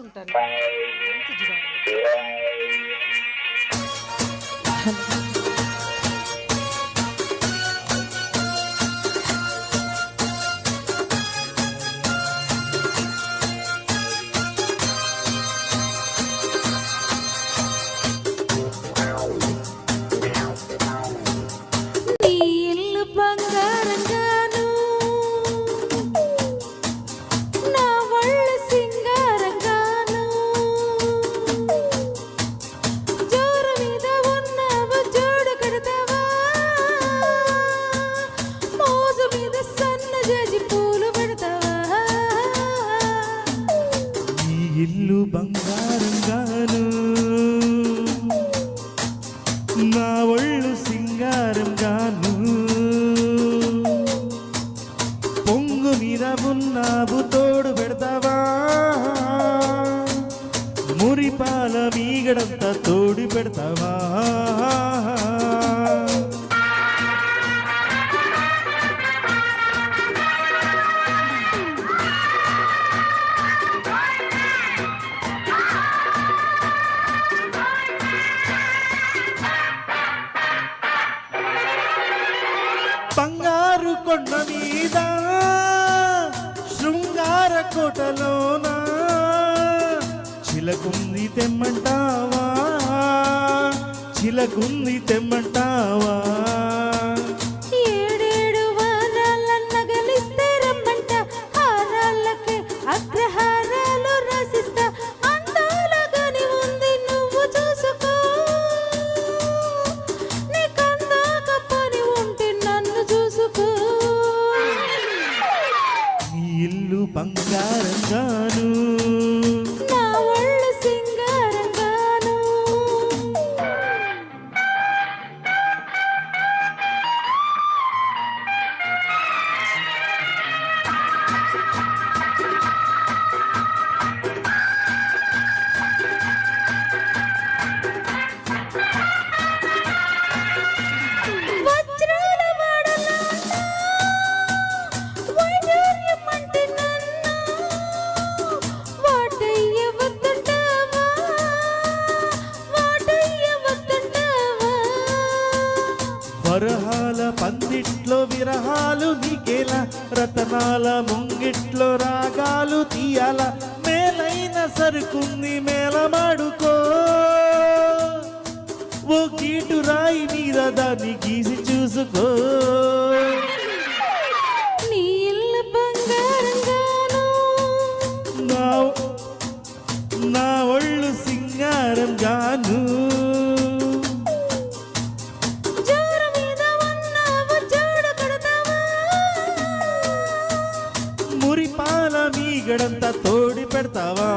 చేసుకుంటాను. ఇల్లు బంగారంగాను. నా ఒళ్ళు సింగారంగాను. పొంగు మీద ఉన్నావు తోడు పెడతావా? మురిపాల మీగడంతా తోడు పెడతావా? బంగారు కొండ మీద శృంగార కోటలోన చిలకుంది తెమ్మంటావా? చిలకుంది తెమ్మంటావా? పందిట్లో విరహాలు నీకేలా రతనాల ముంగిట్లో రాగాలు తీయాల మేలైన సరుకుంది మేలమాడుకో ఓ గీటు రాయి మీద దాన్ని గీసి చూసుకో. నా ఒళ్ళు సింగారం గాను మురిపాల తోడి పెడతావా?